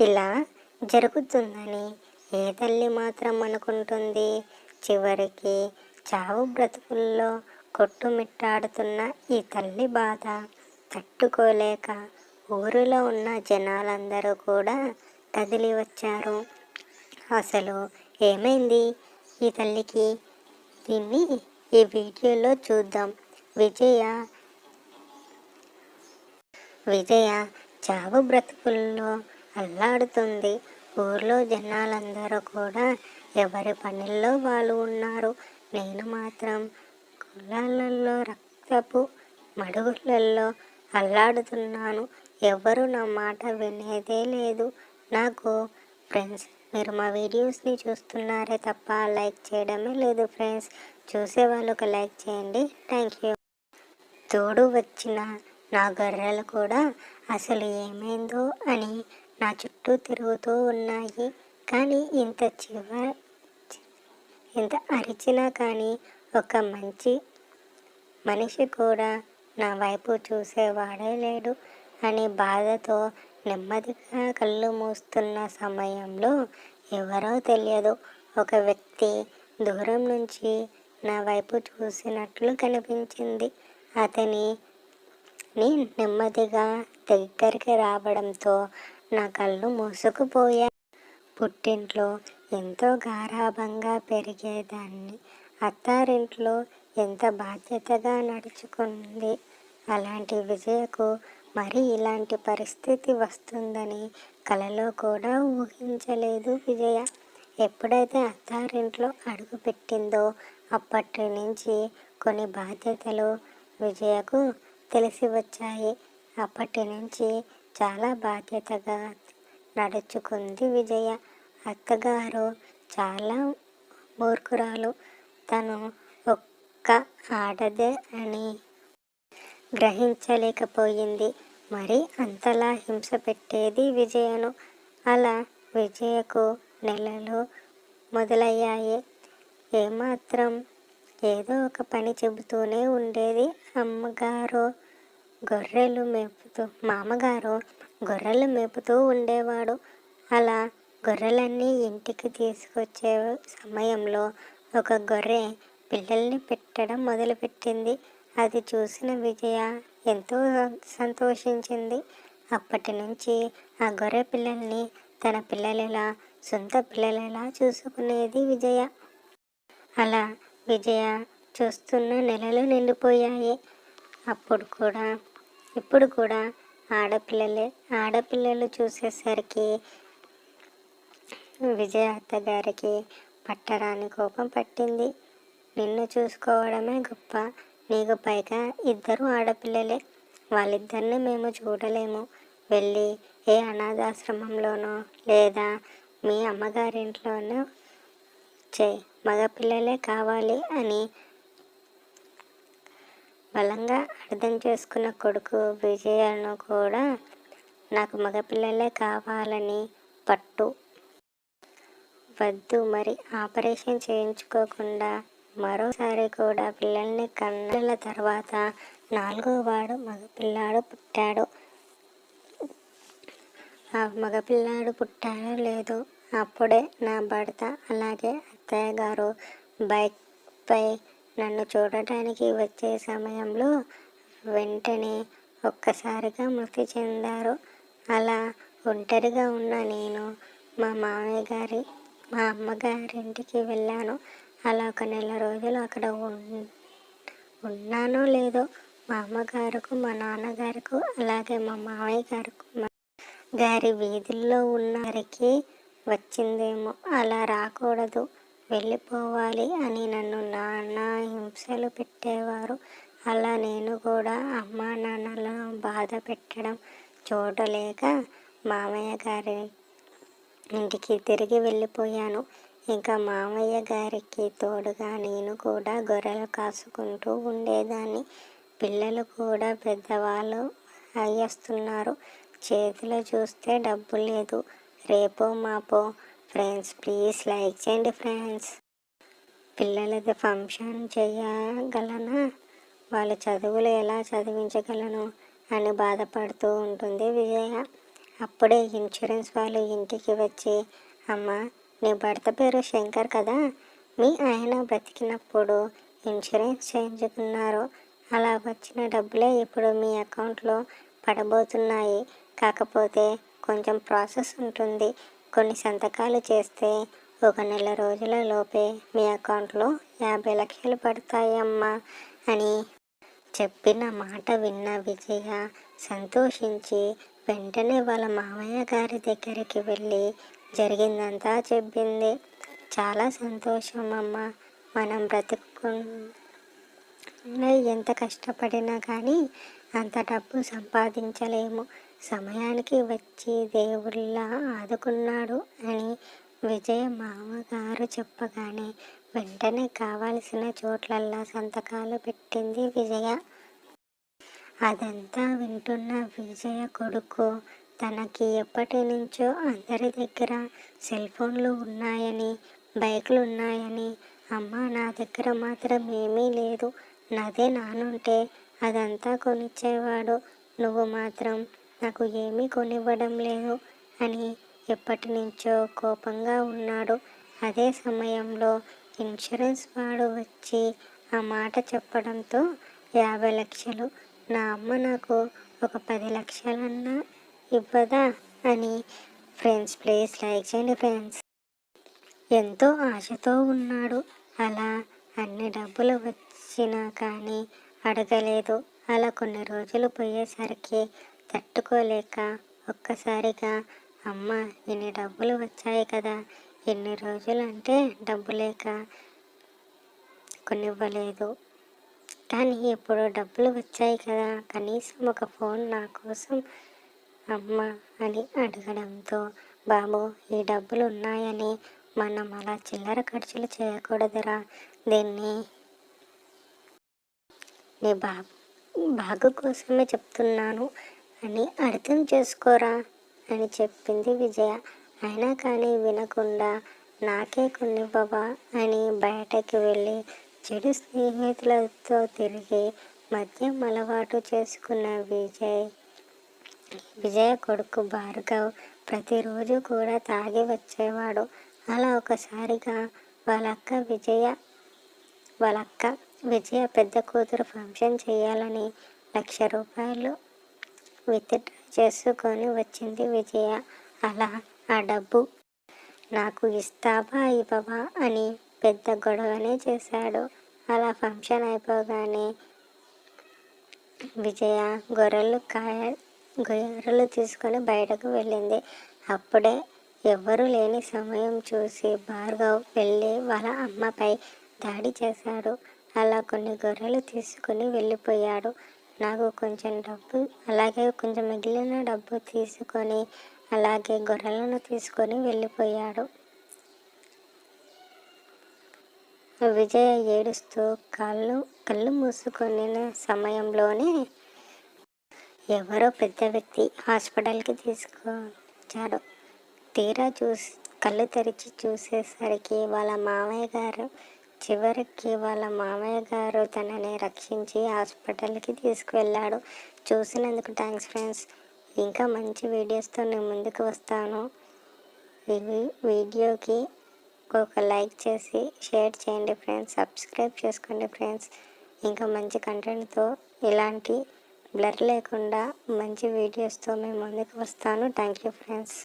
ఇలా జరుగుతుందని ఏ తల్లి మాత్రం అనుకుంటుంది? చివరికి చావు బ్రతుకుల్లో కొట్టుమిట్టాడుతున్న ఈ తల్లి బాధ తట్టుకోలేక ఊరిలో ఉన్న జనాలందరూ కూడా కదిలి వచ్చారు అసలు ఏమైంది? ఈ తల్లికి దీన్ని ఈ వీడియోలో చూద్దాం. విజయ విజయ చావు బ్రతుకుల్లో అల్లాడుతుంది. ఊర్లో జనాలందరూ కూడా ఎవరి పనుల్లో వాళ్ళు ఉన్నారు? నేను మాత్రం కులాలలో రక్తపు మడుగులలో అల్లాడుతున్నాను. ఎవరు నా మాట వినేదే లేదు. నాకు ఫ్రెండ్స్ మీరు మా వీడియోస్ని చూస్తున్నారే తప్ప లైక్ చేయడమే లేదు ఫ్రెండ్స్. చూసే వాళ్ళు ఒక లైక్ చేయండి. Thank you. తోడు వచ్చిన నా గొర్రెలు కూడా అసలు ఏమైందో అని నా చుట్టూ తిరుగుతూ ఉన్నాయి. కానీ ఇంత చివ ఇంత అరిచినా కానీ ఒక మంచి మనిషి కూడా నా వైపు చూసేవాడే లేడు. అని బాధతో నెమ్మదిగా కళ్ళు మూస్తున్న సమయంలో ఎవరో తెలియదు. ఒక వ్యక్తి దూరం నుంచి నా వైపు చూసినట్లు కనిపించింది. అతని నెమ్మదిగా దగ్గరికి రావడంతో నా కళ్ళు మూసుకుపోయాయి పుట్టింట్లో ఎంతో గారాభంగా పెరిగేదాన్ని. అత్తారింట్లో ఎంత బాధ్యతగా నడుచుకుంది. అలాంటి విజయకు మరి ఇలాంటి పరిస్థితి వస్తుందని కలలో కూడా ఊహించలేదు విజయ. ఎప్పుడైతే అత్తారింట్లో అడుగు పెట్టిందో అప్పటి నుంచి కొన్ని బాధ్యతలు విజయకు తెలిసి వచ్చాయి అప్పటి నుంచి చాలా బాధ్యతగా నడుచుకుంది విజయ. అత్తగారు చాలా మూర్ఖురాలు. తను ఒక్క ఆడదే అని గ్రహించలేకపోయింది. మరి అంతలా హింస పెట్టేది విజయను? అలా విజయకు నెలలు మొదలయ్యాయి. ఏమాత్రం ఏదో ఒక పని చెబుతూనే ఉండేది అమ్మగారు. గొర్రెలు మేపుతూ మామగారు గొర్రెలు మేపుతూ ఉండేవాడు. అలా గొర్రెలన్నీ ఇంటికి తీసుకొచ్చే సమయంలో ఒక గొర్రె పిల్లల్ని పెట్టడం మొదలుపెట్టింది. అది చూసిన విజయ ఎంతో సంతోషించింది. అప్పటి నుంచి ఆ గొర్రె పిల్లల్ని తన పిల్లలలా సొంత పిల్లలలా చూసుకునేది విజయ. అలా విజయ చూస్తున్న నెలలు నిండిపోయాయి. అప్పుడు కూడా ఇప్పుడు కూడా ఆడపిల్లలే ఆడపిల్లలు చూసేసరికి విజయ అత్తగారికి పట్టరాని కోపం పట్టింది. నిన్ను చూసుకోవడమే గొప్ప. నీకు పైగా ఇద్దరు ఆడపిల్లలే. వాళ్ళిద్దరిని మేము చూడలేము. వెళ్ళి ఏ అనాథాశ్రమంలోనో లేదా మీ అమ్మగారింట్లోనో చే మగపిల్లలే కావాలి అని బలంగా అర్థం చేసుకున్న కొడుకు విజయను కూడా నాకు మగపిల్లలే కావాలని పట్టు. వద్దు మరి ఆపరేషన్ చేయించుకోకుండా మరోసారి కూడా పిల్లల్ని కన్నెల తర్వాత నాలుగో వాడు మగపిల్లాడు పుట్టాడు. ఆ మగపిల్లాడు పుట్టాడో లేదో అప్పుడే నా భర్త అలాగే అత్తయ్య గారు బైక్పై నన్ను చూడటానికి వచ్చే సమయంలో వెంటనే ఒక్కసారిగా మృతి చెందారు. అలా ఒంటరిగా ఉన్న నేను మా మామయ్య గారి మా అమ్మగారింటికి వెళ్ళాను. అలా ఒక నెల రోజులు అక్కడ ఉన్నానో లేదో మా అమ్మగారికి మా నాన్నగారికి అలాగే మా మామయ్య గారికి గారి వీధుల్లో ఉన్న వారికి వచ్చిందేమో. అలా రాకూడదు. వెళ్ళిపోవాలి అని నన్ను నాన్న హింసలు పెట్టేవారు. అలా నేను కూడా అమ్మ నాన్నలను బాధ పెట్టడం చూడలేక మామయ్య గారి ఇంటికి తిరిగి వెళ్ళిపోయాను. ఇంకా మామయ్య గారికి తోడుగా నేను కూడా గొర్రెలు కాసుకుంటూ ఉండేదాన్ని. పిల్లలు కూడా పెద్దవాళ్ళు అయ్యేస్తున్నారు. చేతిలో చూస్తే డబ్బు లేదు. రేపో మాపో ఫ్రెండ్స్ ప్లీజ్ లైక్ చేయండి ఫ్రెండ్స్ పిల్లలది ఫంక్షన్ చేయగలనా? వాళ్ళ చదువులు ఎలా చదివించగలను అని బాధపడుతూ ఉంటుంది విజయ. అప్పుడే ఇన్సూరెన్స్ వాళ్ళు ఇంటికి వచ్చి అమ్మ నీ భర్త పేరు శంకర్ కదా? మీ ఆయన బ్రతికినప్పుడు ఇన్సూరెన్స్ చేయించుకున్నారు. అలా వచ్చిన డబ్బులే ఇప్పుడు మీ అకౌంట్లో పడబోతున్నాయి. కాకపోతే కొంచెం ప్రాసెస్ ఉంటుంది. కొన్ని సంతకాలు చేస్తే ఒక నెల రోజుల లోపే మీ అకౌంట్లో యాభై లక్షలు పడతాయమ్మా అని చెప్పిన మాట విన్న విజయ సంతోషించి వెంటనే వాళ్ళ మామయ్య గారి దగ్గరికి వెళ్ళి జరిగిందంతా చెప్పింది. చాలా సంతోషం అమ్మ మనం బ్రతుకు ఎంత కష్టపడినా కానీ అంత డబ్బు సంపాదించలేము. సమయానికి వచ్చి దేవుళ్ళ ఆదుకున్నాడు అని విజయ మామగారు చెప్పగానే వెంటనే కావాల్సిన చోట్లల్లా సంతకాలు పెట్టింది విజయ. అదంతా వింటున్న విజయ కొడుకు తనకి ఎప్పటి నుంచో అందరి దగ్గర సెల్ ఫోన్లు ఉన్నాయని బైకులు ఉన్నాయని అమ్మ నా దగ్గర మాత్రం ఏమీ లేదు. నాదే నానుంటే అదంతా కొనిచ్చేవాడు. నువ్వు మాత్రం నాకు ఏమీ కొనివ్వడం లేదు అని ఎప్పటి నుంచో కోపంగా ఉన్నాడు. అదే సమయంలో ఇన్సూరెన్స్ వాడు వచ్చి ఆ మాట చెప్పడంతో యాభై లక్షలు నా అమ్మ నాకు ఒక పది లక్షలన్నా ఇవ్వదా అని ఫ్రెండ్స్ ప్లీజ్ లైక్ చేయండి ఫ్రెండ్స్. ఎంతో ఆశతో ఉన్నాడు. అలా అన్ని డబ్బులు వచ్చినా కానీ అడగలేదు. అలా కొన్ని రోజులు పోయేసరికి తట్టుకోలేక ఒక్కసారిగా అమ్మ ఇన్ని డబ్బులు వచ్చాయి కదా ఎన్ని రోజులు అంటే డబ్బు లేక కొనివ్వలేదు. కానీ ఇప్పుడు డబ్బులు వచ్చాయి కదా కనీసం ఒక ఫోన్ నా కోసం అమ్మ అని అడగడంతో బాబు ఈ డబ్బులు ఉన్నాయని మనం అలా చిల్లర ఖర్చులు చేయకూడదురా దీన్ని నీ బా బాగు కోసమే చెప్తున్నాను. అని అర్థం చేసుకోరా అని చెప్పింది విజయ. అయినా కానీ వినకుండా నాకే కొనివ్వవా అని బయటకు వెళ్ళి చెడు స్నేహితులతో తిరిగి మద్యం అలవాటు చేసుకున్న విజయ్ విజయ కొడుకు భార్గవ్ ప్రతిరోజు కూడా తాగి వచ్చేవాడు. అలా ఒకసారిగా వాళ్ళక్క విజయ వాళ్ళక్క విజయ పెద్ద కూతురు ఫంక్షన్ చేయాలని లక్ష రూపాయలు విత్డ్రా చేసుకొని వచ్చింది విజయ. అలా? ఆ డబ్బు? నాకు ఇస్తావా ఇవ్వవా? అని పెద్ద గొడవనే చేశాడు. అలా ఫంక్షన్ అయిపోగానే విజయ గొర్రెలు కాయ గొర్రెలు తీసుకొని బయటకు వెళ్ళింది. అప్పుడే ఎవ్వరూ లేని సమయం చూసి భార్గవ్ వెళ్ళి వాళ్ళ అమ్మపై దాడి చేశాడు. అలా కొన్ని గొర్రెలు తీసుకుని వెళ్ళిపోయాడు. నాకు కొంచెం డబ్బు అలాగే కొంచెం మిగిలిన డబ్బు తీసుకొని అలాగే గొర్రెలను తీసుకొని వెళ్ళిపోయాడు. విజయ ఏడుస్తూ కళ్ళు కళ్ళు మూసుకొని సమయంలోనే ఎవరో పెద్ద వ్యక్తి హాస్పిటల్కి తీసుకొచ్చాడు. తీరా చూసి కళ్ళు తెరిచి చూసేసరికి వాళ్ళ మామయ్య గారు చివరికి వాళ్ళ మామయ్య గారు తనని రక్షించి హాస్పిటల్కి తీసుకువెళ్ళాడు. చూసినందుకు థ్యాంక్స్ ఫ్రెండ్స్. ఇంకా మంచి వీడియోస్తో నేను ముందుకు వస్తాను. ఈ వీడియోకి ఒక లైక్ చేసి షేర్ చేయండి ఫ్రెండ్స్. సబ్స్క్రైబ్ చేసుకోండి ఫ్రెండ్స్. ఇంకా మంచి కంటెంట్తో ఇలాంటి బ్లర్ లేకుండా మంచి వీడియోస్తో మేము ముందుకు వస్తాను. Thank you friends.